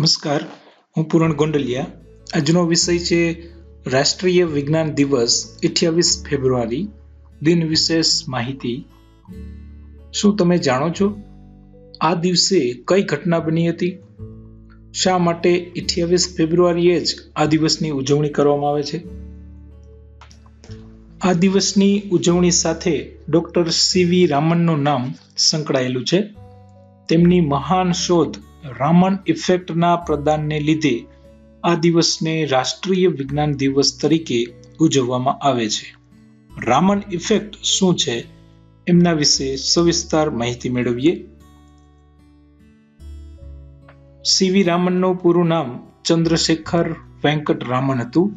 નમસ્કાર, હું પૂરણ ગોંડલિયા. આજનો વિષય છે રાષ્ટ્રીય વિજ્ઞાન દિવસ, અઠ્યાવીસ ફેબ્રુઆરી. દિન વિશેષ માહિતી. શું તમે જાણો છો? આ દિવસે કઈ ઘટના બની હતી? શા માટે અઠ્યાવીસ ફેબ્રુઆરીએ જ આ દિવસની ઉજવણી કરવામાં આવે છે? આ દિવસની ઉજવણી સાથે ડોક્ટર સીવી રામનનું નામ સંકળાયેલું છે. તેમની મહાન શોધ રામન ઇફેક્ટના પ્રદાનને લીધે આ દિવસને રાષ્ટ્રીય વિજ્ઞાન દિવસ તરીકે ઉજવવામાં આવે છે. રામન ઇફેક્ટ શું છે? એમના વિશે સવિસ્તાર માહિતી મેળવીએ. સીવી રામનનું પૂરું નામ ચંદ્રશેખર વેંકટ રામન હતું.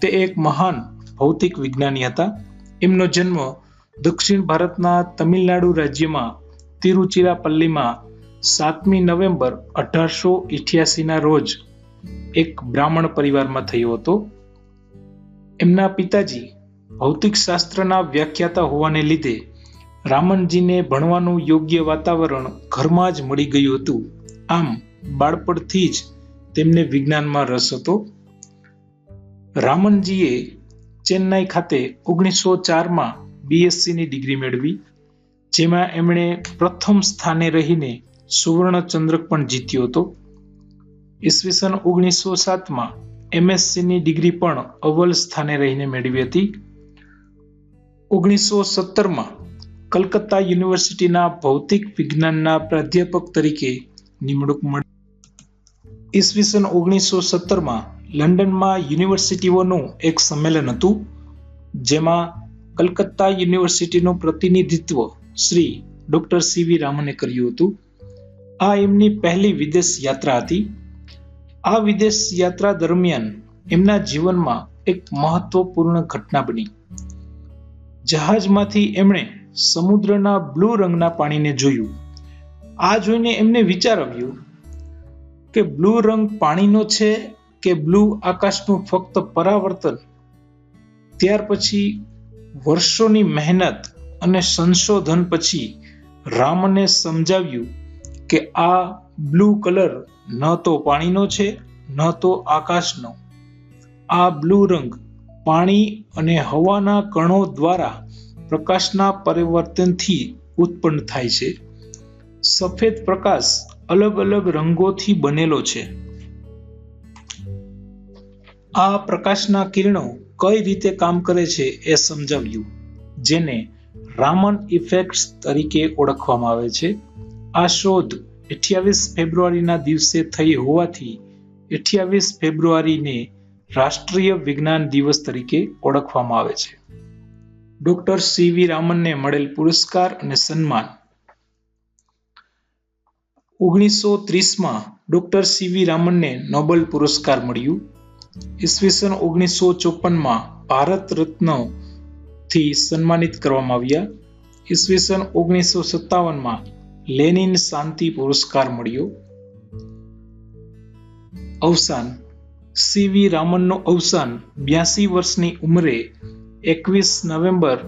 તે એક મહાન ભૌતિક વિજ્ઞાની હતા. એમનો જન્મ દક્ષિણ ભારતના તમિલનાડુ રાજ્યમાં તિરુચિરાપલ્લીમાં સાતમી નવેમ્બર અઢારસો ઇઠ્યાસીના રોજ એક બ્રાહ્મણ પરિવારમાં થયો હતો. એમના પિતાજી ભૌતિક શાસ્ત્રના વ્યાખ્યાતા હોવાને લીધે રામનજીને ભણવાનું યોગ્ય વાતાવરણ ઘરમાં જ મળી ગયું હતું. આમ બાળપણથી જ તેમને વિજ્ઞાનમાં રસ હતો. રામનજીએ ચેન્નાઈ ખાતે ઓગણીસો ચારમાં બીએસસીની ડિગ્રી મેળવી, જેમાં એમણે પ્રથમ સ્થાને રહીને સુવર્ણ ચંદ્રક પણ જીત્યો હતો. ઈસવીસન ઓગણીસો સાતમાં એમએસસીની ડિગ્રી પણ અવ્વલ સ્થાને રહીને મેળવી હતી. ઓગણીસો સત્તરમાં કલકત્તા યુનિવર્સિટીના ભૌતિક વિજ્ઞાનના પ્રાધ્યાપક તરીકે નિમણૂક મળી. ઈસવીસન ઓગણીસો સત્તરમાં લંડનમાં યુનિવર્સિટીઓનું એક સંમેલન હતું, જેમાં કલકત્તા યુનિવર્સિટીનું પ્રતિનિધિત્વ શ્રી ડોક્ટર સીવી રામને કર્યું હતું. આ એમની પહેલી વિદેશ યાત્રા હતી. આ વિદેશ યાત્રા દરમિયાન એમના જીવનમાં એક મહત્વપૂર્ણ ઘટના બની. જહાજમાંથી એમણે સમુદ્રના બ્લુ રંગના પાણીને જોયું. આ જોઈને એમને વિચાર આવ્યો કે બ્લુ રંગ પાણીનો છે કે બ્લુ આકાશનું ફક્ત પરાવર્તન? ત્યાર પછી વર્ષોની મહેનત અને સંશોધન પછી રામને સમજાવ્યું કે આ બ્લુ કલર ન તો પાણીનો છે, ન તો આકાશનો. આ બ્લુ રંગ પાણી અને હવાના કણો દ્વારા પ્રકાશના પરિવર્તનથી ઉત્પન્ન થાય છે. સફેદ પ્રકાશ અલગ અલગ રંગોથી બનેલો છે. આ પ્રકાશના કિરણો કઈ રીતે કામ કરે છે એ સમજાવ્યું, જેને રામન ઇફેક્ટ્સ તરીકે ઓળખવામાં આવે છે. આ શોધ અઠ્યાવીસ ફેબ્રુઆરીના દિવસે થઈ હોવાથી અઠ્યાવીસ ફેબ્રુઆરીને રાષ્ટ્રીય વિજ્ઞાન દિવસ તરીકે ઓળખવામાં આવે છે. ડોક્ટર સીવી રામનને મળેલ પુરસ્કાર અને સન્માન. ઓગણીસો ત્રીસમાં ડોક્ટર સીવી રામનને નોબેલ પુરસ્કાર મળ્યું. ઈસવીસન ઓગણીસો ચોપનમાં ભારત રત્નથી સન્માનિત કરવામાં આવ્યા. ઈસવીસન ઓગણીસો સત્તાવનમાં લેનિન શાંતિ પુરસ્કાર મળ્યો. અવસાન. સીવી રામનનું અવસાન બ્યાસી વર્ષની ઉંમરે એકવીસ નવેમ્બર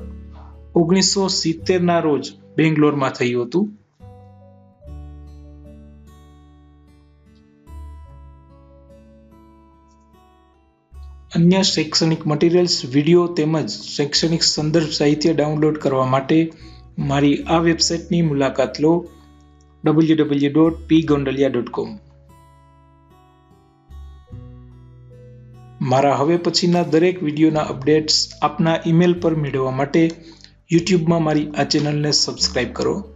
ઓગણીસો સિત્તેરના રોજ બેંગ્લોરમાં થયું હતું. અન્ય શૈક્ષણિક મટીરિયલ્સ વીડિયો તેમજ શૈક્ષણિક સંદર્ભ સાહિત્ય ડાઉનલોડ કરવા માટે મારી આ વેબસાઇટની મુલાકાત લો W W dot P Gondaliya dot com મારા હવે પછીના દરેક વિડીયોના અપડેટ્સ આપના ઈમેલ પર મેળવવા માટે યુટ્યુબમાં મારી આ ચેનલને સબસ્ક્રાઇબ કરો.